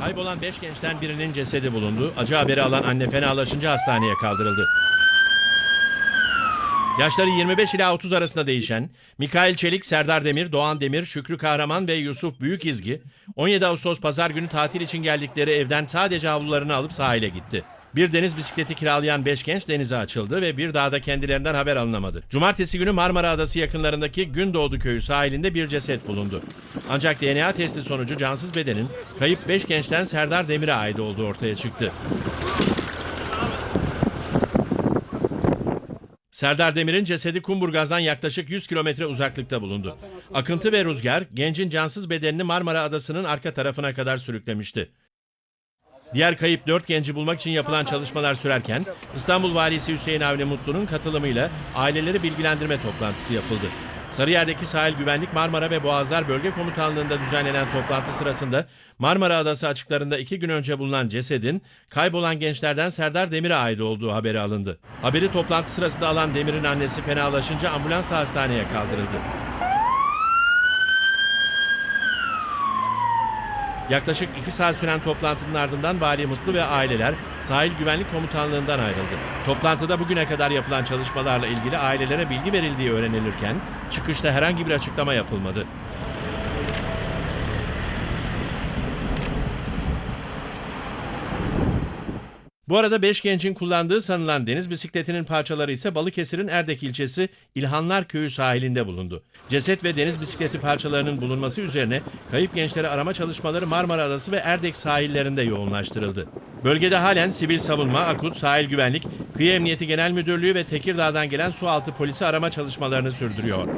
Kaybolan 5 gençten birinin cesedi bulundu. Acı haberi alan anne fenalaşınca hastaneye kaldırıldı. Yaşları 25 ila 30 arasında değişen Mikail Çelik, Serdar Demir, Doğan Demir, Şükrü Kahraman ve Yusuf Büyükizgi 17 Ağustos pazar günü tatil için geldikleri evden sadece havlularını alıp sahile gitti. Bir deniz bisikleti kiralayan 5 genç denize açıldı ve bir dağda kendilerinden haber alınamadı. Cumartesi günü Marmara Adası yakınlarındaki Gündoğdu köyü sahilinde bir ceset bulundu. Ancak DNA testi sonucu cansız bedenin kayıp 5 gençten Serdar Demir'e ait olduğu ortaya çıktı. Serdar Demir'in cesedi Kumburgaz'dan yaklaşık 100 kilometre uzaklıkta bulundu. Akıntı ve rüzgar gencin cansız bedenini Marmara Adası'nın arka tarafına kadar sürüklemişti. Diğer kayıp 4 genci bulmak için yapılan çalışmalar sürerken İstanbul Valisi Hüseyin Avni Mutlu'nun katılımıyla aileleri bilgilendirme toplantısı yapıldı. Sarıyer'deki sahil güvenlik Marmara ve Boğazlar Bölge Komutanlığı'nda düzenlenen toplantı sırasında Marmara Adası açıklarında iki gün önce bulunan cesedin kaybolan gençlerden Serdar Demir'e ait olduğu haberi alındı. Haberi toplantı sırasında alan Demir'in annesi fenalaşınca ambulansla hastaneye kaldırıldı. Yaklaşık 2 saat süren toplantının ardından Vali Mutlu ve aileler Sahil Güvenlik Komutanlığı'ndan ayrıldı. Toplantıda bugüne kadar yapılan çalışmalarla ilgili ailelere bilgi verildiği öğrenilirken çıkışta herhangi bir açıklama yapılmadı. Bu arada 5 gencin kullandığı sanılan deniz bisikletinin parçaları ise Balıkesir'in Erdek ilçesi İlhanlar Köyü sahilinde bulundu. Ceset ve deniz bisikleti parçalarının bulunması üzerine kayıp gençleri arama çalışmaları Marmara Adası ve Erdek sahillerinde yoğunlaştırıldı. Bölgede halen sivil savunma, akut, sahil güvenlik, kıyı emniyeti genel müdürlüğü ve Tekirdağ'dan gelen sualtı polisi arama çalışmalarını sürdürüyor.